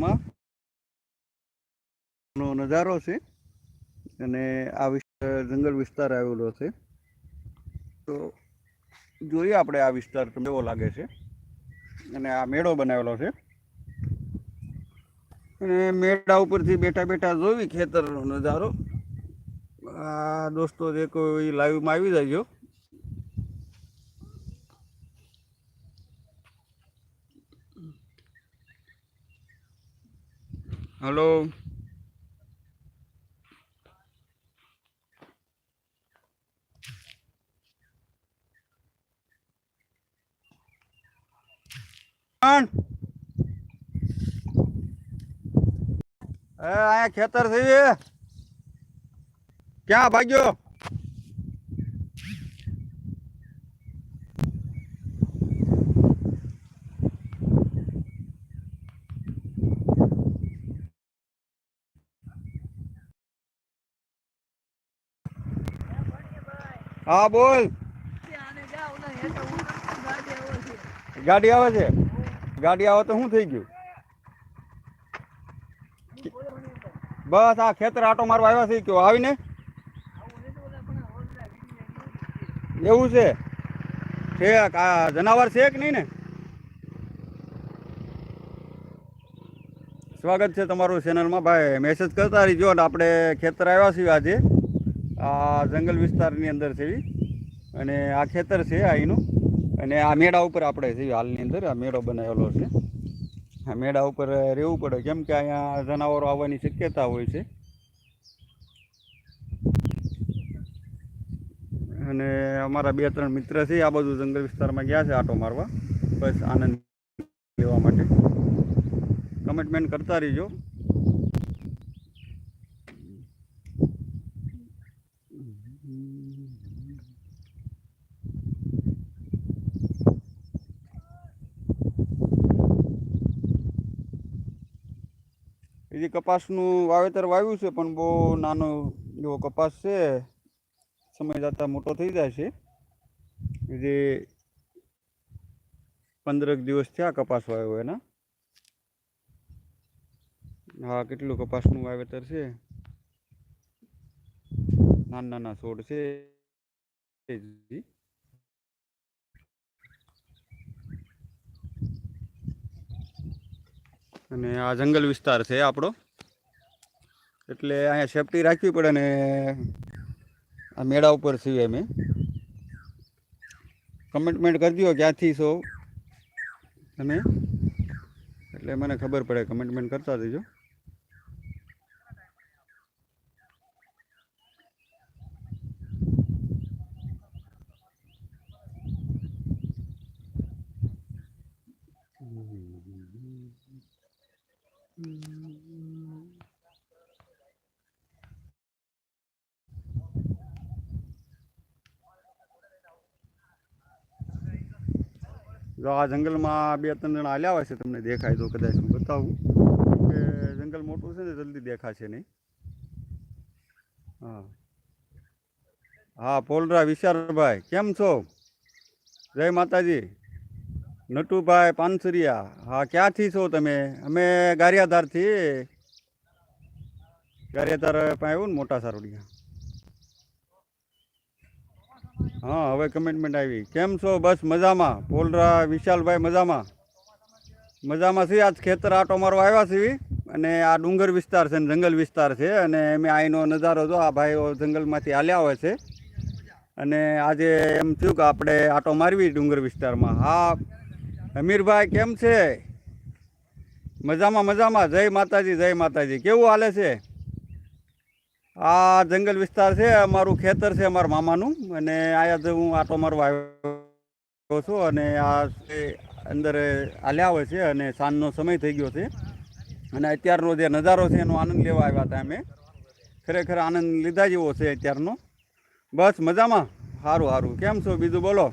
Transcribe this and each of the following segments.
જંગલમાં નો નજારો છે અને આ જંગલ વિસ્તાર આવેલો છે. તો જોઈએ આપણે આ વિસ્તાર કેવો લાગે છે. અને આ મેળો બનાવેલો છે. અને મેળા ઉપરથી બેઠા બેઠા જોવી ખેતરનો નજારો. આ દોસ્તો જે કોઈ લાઈવમાં આવી જાય હલો. અહીંયા ખેતર છે ક્યાં ભાગ્યો? હા, બોલ. ગાડી આવે છે? ગાડી આવે તો શું થઈ ગયું? બસ, આ ખેતર આટો મારવા આવ્યા છે, કયો, આવીને? એવું છે? છે, આ જનાવર છે કે નહીં ને? સ્વાગત છે તમારું ચેનલમાં ભાઈ મેસેજ કરતા રહીજો આપણે ખેતર આવ્યા છીએ આજે. આ જંગલ વિસ્તારની અંદર છે. અને આ ખેતર છે અહીંનું અને આ મેળા ઉપર આપણે છે હાલની અંદર આ મેળો બનાવેલો છે. આ મેળા ઉપર રહેવું પડે. કેમ કે અહીંયા જનાવરો આવવાની શક્યતા હોય છે. અને અમારા બે ત્રણ મિત્ર છે આ બાજુ જંગલ વિસ્તારમાં ગયા છે આટો મારવા. બસ આનંદ લેવા માટે. કમેન્ટમેન્ટ કરતા રહીજો. હજી કપાસનું વાવેતર વાવ્યું છે, પણ બહુ નાનો એવો કપાસ છે. સમય જતાં મોટો થઈ જાય છે. જે પંદરક દિવસ થયા કપાસ વાવ્યો એના. હા, કેટલું કપાસનું વાવેતર છે? નાના નાના છોડ છે. અને આ જંગલ વિસ્તાર છે આપણો. એટલે અહીંયા સેફટી રાખવી પડે ને આ મેળા ઉપર છીએ અમે કમેન્ટમેન્ટ કરી દો ક્યાંથી છો તમે. એટલે મને ખબર પડે કમેન્ટમેન્ટ કરતા દેજો જો આ જંગલમાં બે, ત્રણ જણા હાલ્યા હોય છે, તમને દેખાય તો કદાચ હું બતાવું કે જંગલ મોટું છે ને, જલ્દી દેખાશે નહીં. હા. હા, પોલરા વિશાલભાઈ કેમ છો? જય માતાજી. નટુભાઈ પાનસુરિયા, હા, ક્યાંથી છો તમે? અમે ગારિયાધારથી. ગારિયાધાર પાસે આવ્યું ને મોટા સારોડિયા. હા, હવે કમેન્ટમેન્ટ આવી. કેમ છો? બસ મજામાં. પોલરા વિશાલભાઈ મજામાં? મજામાં છીએ. આજ ખેતર આટો મારવા આવ્યા છીએ. અને આ ડુંગર વિસ્તાર છે ને જંગલ વિસ્તાર છે. અને અમે અહીંનો નજારો જો, આ ભાઈઓ જંગલમાંથી હાલ્યા હોય છે. અને આજે એમ થયું કે આપણે આટો મારવી ડુંગર વિસ્તારમાં. હા, અમીરભાઈ કેમ છે? મજામાં મજામાં. જય માતાજી જય માતાજી. કેવું હાલે છે? આ જંગલ વિસ્તાર છે, અમારું ખેતર છે અમારા મામાનું અને આયા હું આટો મારવા આવ્યો છું અને આ અંદર આલ્યા હોય છે અને સાંજનો સમય થઈ ગયો છે. અને અત્યારનો જે નજારો છે એનો આનંદ લેવા આવ્યા હતા અમે. ખરેખર આનંદ લીધા જેવો છે અત્યારનો. બસ મજામાં. સારું સારું કેમ છો? બીજું બોલો.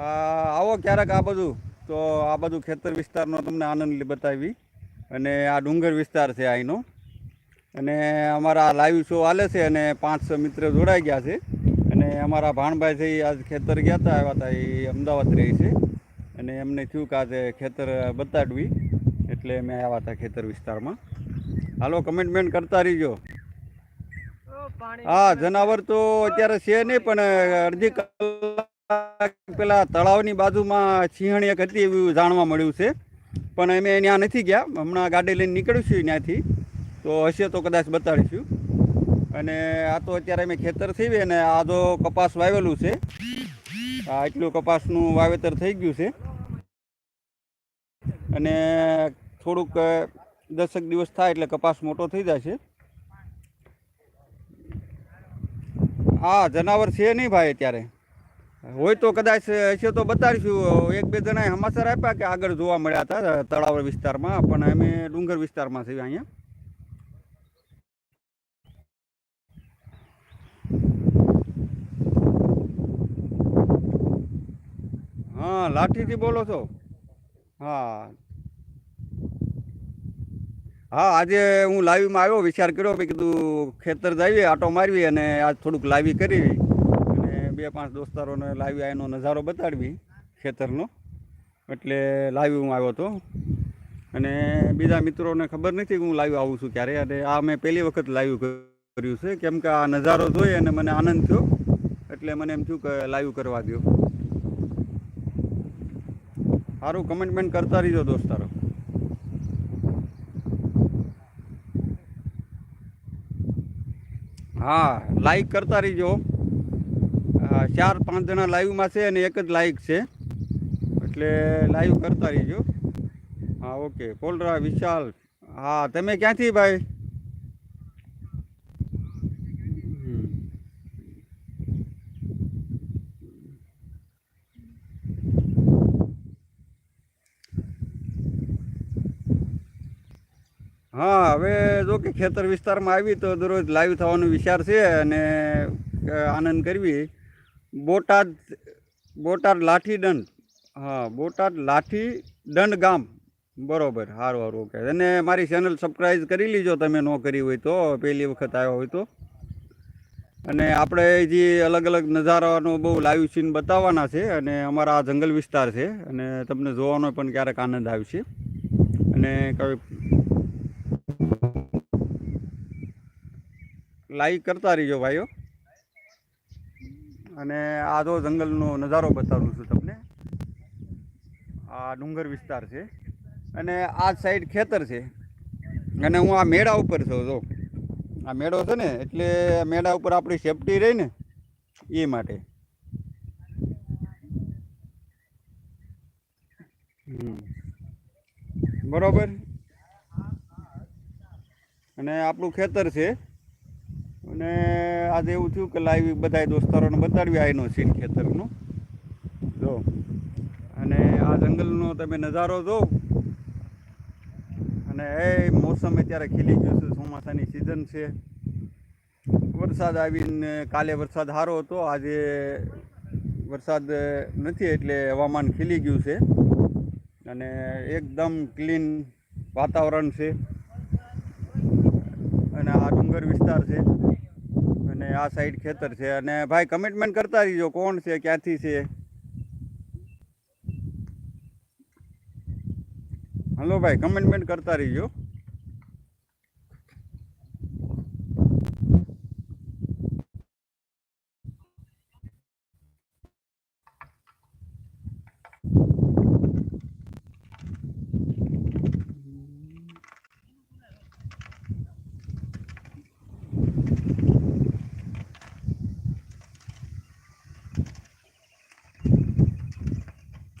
આવો ક્યારેક આ બધું તો આ બધું ખેતર વિસ્તારનો તમને આનંદ બતાવી. અને આ ડુંગર વિસ્તાર છે અહીંનો અને અમારા લાઈવ શો હાલે છે અને પાંચ છ મિત્ર જોડાઈ ગયા છે. અને અમારા ભાણભાઈ છે આજ ખેતર ગયા હતા આવ્યા હતા એ અમદાવાદ રહે છે. અને એમને થયું કે આજે ખેતર બતાડવી, એટલે મેં આવ્યા હતા ખેતર વિસ્તારમાં. હાલો કમેન્ટમેન્ટ કરતા રહીજો. હા, જનાવર તો અત્યારે છે નહીં, પણ અડધી કલાક પેલા તળાવની બાજુમાં સિંહણ એક હતી એવું જાણવા મળ્યું છે. પણ અમે ત્યાં નથી ગયા. હમણાં ગાડી લઈને નીકળીશું ત્યાંથી. તો હશે તો કદાચ બતાડીશું. અને આ તો અત્યારે અમે ખેતર થઈ અને આ તો કપાસ વાવેલું છે, આ એટલું કપાસનું વાવેતર થઈ ગયું છે. અને થોડુંક દસેક દિવસ થાય એટલે કપાસ મોટો થઈ જાય છે. હા જનાવર છે નહીં ભાઈ અત્યારે. હોય તો કદાચ હશે તો બતાડીશું. એક બે જણાએ સમાચાર આપ્યા કે આગળ જોવા મળ્યા હતા, તળાવ વિસ્તારમાં, પણ અમે ડુંગર વિસ્તારમાં છીએ અહીંયા. હા, લાઠીથી બોલો છો? હા. હા, આજે હું લાઈવમાં આવ્યો, વિચાર કર્યો મેં કીધું ખેતર જઈએ, આટો મારવી અને આજ થોડુંક લાઈવી કરી. અને બે પાંચ દોસ્તારોને લાઈવી એનો નજારો બતાડવી ખેતરનો. એટલે લાઈવ હું આવ્યો હતો. અને બીજા મિત્રોને ખબર નથી કે હું લાઈવ આવું છું ક્યારે. અને આ મેં પહેલી વખત લાઈવ કર્યું છે. કેમ કે આ નજારો જોઈ અને મને આનંદ થયો. એટલે મને એમ થયું કે લાઈવ કરવા દો સારું કમેન્ટમેન્ટ કરતા રહીજો દોસ્તારો હા લાઈક કરતા રહીજો. ચાર પાંચ જણા લાઈવમાં છે અને એક જ લાઈક છે. એટલે લાઈવ કરતા રહીજો. હા ઓકે કોલરા, વિશાલ. હા, તમે ક્યાંથી ભાઈ હમ. હા હવે જો કે ખેતર વિસ્તારમાં આવી તો દરરોજ લાઈવ થવાનો વિચાર છે અને આનંદ કરવી. બોટાદ બોટાદ લાઠી દંડ હા, બોટાદ લાઠી દંડ ગામ. બરોબર સારું સારું ઓકે. અને મારી ચેનલ સબસ્ક્રાઈબ કરી લીજો તમે, ન કરી હોય તો. પહેલી વખત આવ્યા હોય તો. અને આપણે જે અલગ અલગ નજારાનો બહુ લાઈવ સીન બતાવવાના છે અને અમારા આ જંગલ વિસ્તાર છે અને તમને જોવાનો પણ ક્યારેક આનંદ આવશે. અને કઈ લાઈક કરતા રહીજો ભાઈઓ. અને આ જો જંગલનો નજારો બતાવું છું તમને. આ ડુંગર વિસ્તાર છે. અને આ સાઈડ ખેતર છે. અને હું આ મેળા ઉપર છું જો. આ મેળો છે ને, એટલે મેળા ઉપર આપણી સેફટી રહી ને, એ માટે. બરોબર? અને આપણું ખેતર છે. અને આજે એવું થયું કે લાઈવ બધા દોસ્તારોને બતાડવી એનો સીન ખેતરનો. જો. અને આ જંગલનો તમે નજારો જો. અને એ મોસમ અત્યારે ખીલી ગયું છે, ચોમાસાની સિઝન છે. વરસાદ આવીને કાલે વરસાદ સારો હતો, આજે વરસાદ નથી એટલે હવામાન ખીલી ગયું છે. અને એકદમ ક્લીન વાતાવરણ છે. અને આ ડુંગર વિસ્તાર છે. અને આ સાઈડ ખેતર છે. અને ભાઈ કમિટમેન્ટ કરતા રહીજો. કોણ છે? ક્યાંથી છે? હલો ભાઈ કમિટમેન્ટ કરતા રહીજો.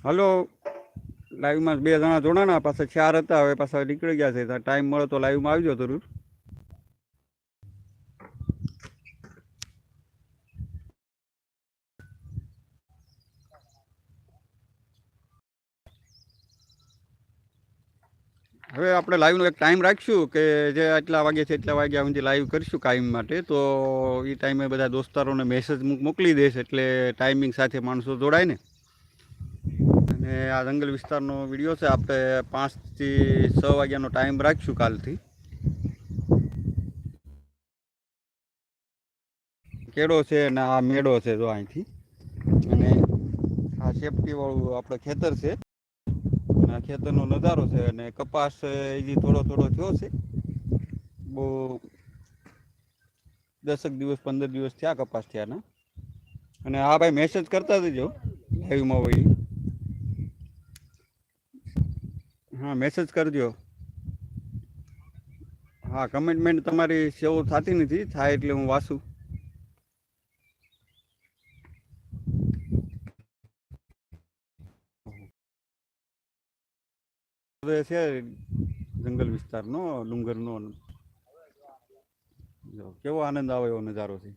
હલો. લાઈવમાં બે જણા જોડાણા પાછા ચાર હતા, હવે પાછા નીકળી ગયા છે. ટાઈમ મળે તો લાઈવમાં આવજો જરૂર. હવે આપણે લાઈવનો એક ટાઈમ રાખશું કે જે આટલા વાગ્યા છે એટલા વાગ્યા સુધી લાઈવ કરીશું કાયમ માટે. તો એ ટાઈમે બધા દોસ્તારોને મેસેજ મોકલી દઈશ એટલે ટાઈમિંગ સાથે માણસો જોડાય ને. અને આ જંગલ વિસ્તારનો વીડિયો છે. આપણે પાંચથી છ વાગ્યાનો ટાઈમ રાખીશું કાલથી. કેળો છે અને આ મેળો છે જો અહીંથી. અને આ સેફટીવાળું આપણે ખેતર છે. આ ખેતરનો નજારો છે અને કપાસ હજી થોડો થોડો થયો છે. બહુ દસક દિવસ, પંદર દિવસ થયા કપાસ થયાના. અને હા ભાઈ મેસેજ કરતા જજો લાઈવમાં હોય હા મેસેજ કરજો. હા કમિટમેન્ટ તમારી સેવ થતી નથી, થાય એટલે હું હવે છે જંગલ વિસ્તારનો, ડુંગરનો. જો, કેવો આનંદ આવે એવો નજારો છે.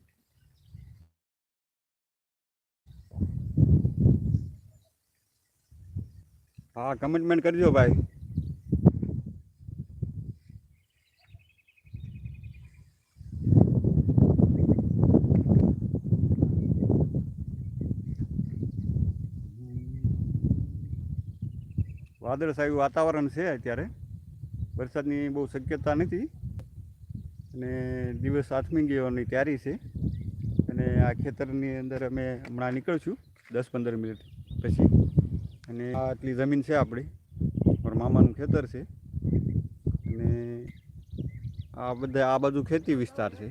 હા કમિટમેન્ટ કરજો ભાઈ. વાદળછાયું વાતાવરણ છે અત્યારે. વરસાદની બહુ શક્યતા નથી. અને દિવસ આથમી ગયોની તૈયારી છે. અને આ ખેતરની અંદર અમે હમણાં નીકળશું, દસ પંદર મિનિટ પછી. અને આટલી જમીન છે આપણી મારા મામાનું ખેતર છે. અને આ બધા, આ બાજુ ખેતી વિસ્તાર છે.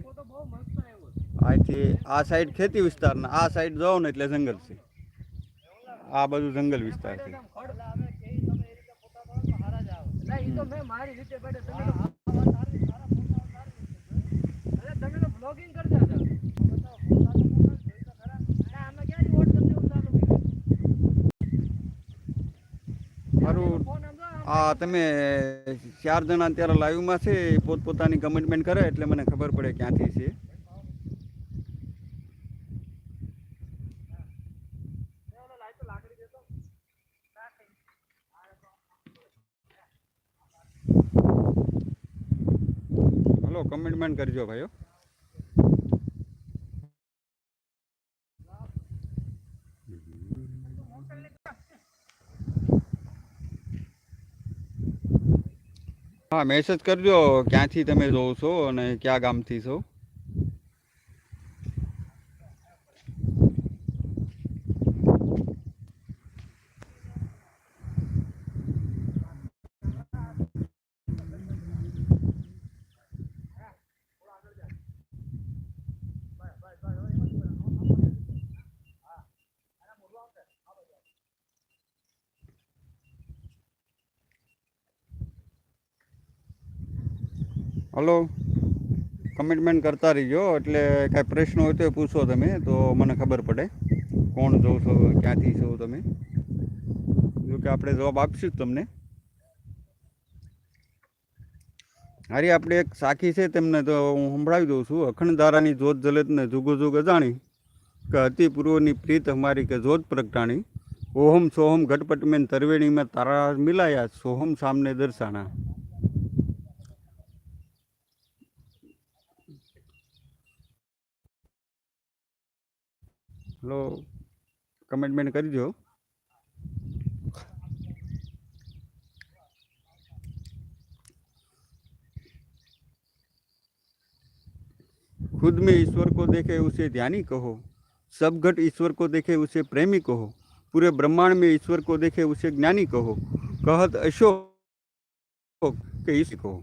અહીંથી આ સાઈડ ખેતી વિસ્તારના, આ સાઈડ જાઓ ને એટલે જંગલ છે. આ બાજુ જંગલ વિસ્તાર છે. તો મેં મારી રીતે બેઠે તમે તો અરે તમે તો vlogging કરતા હતા. તમે ચાર જણા અત્યારે લાઈવમાં છે પોતપોતાની કમેન્ટમેન્ટ કરે એટલે મને ખબર પડે ક્યાંથી છે. હલો કમેન્ટમેન્ટ કરજો ભાઈઓ. હા મેસેજ કરજો, ક્યાંથી તમે જોવો છો અને કયા ગામથી છો? હલો. કમિટમેન્ટ કરતા રહીજો, એટલે કાંઈ પ્રશ્ન હોય તો એ પૂછો તમે, તો મને ખબર પડે. કોણ જોઉં છો, ક્યાંથી છો તમે? જો કે આપણે જવાબ આપીશું તમને. હારી આપણે એક સાખી છે તેમને તો હું સંભળાવી દઉં છું. અખંડધારાની જોત જલતને જુગો જુગ અજાણી, કે અતિ પૂર્વની પ્રીત અમારી કે જોત પ્રગટાણી. ઓહમ સોહમ ઘટપટમેન તરવેણીમાં તરવેણી તારા મિલાયા, સોહમ સામને દર્શાણા. હલો કમેન્ટમેન્ટ કરજો खुद में ईश्वर को देखे उसे ध्यानी कहो सब घट ईश्वर को देखे उसे प्रेमी कहो पूरे ब्रह्मांड में ईश्वर को देखे उसे ज्ञानी कहो कहत अशोक के ईश कहो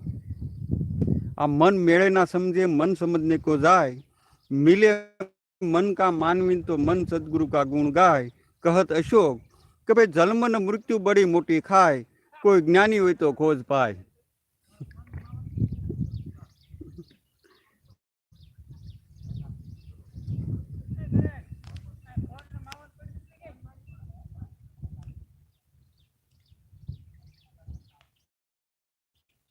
आ मन मेड़े ना समझे मन समझने को जाए मिले મન કા માનવીન તો મન સદગુરુ કા ગુણ ગાય. કહત અશોક, કે ભાઈ જન્મ મૃત્યુ બડી મોટી ખાય. કોઈ જ્ઞાની હોય તો ખોજ પાય.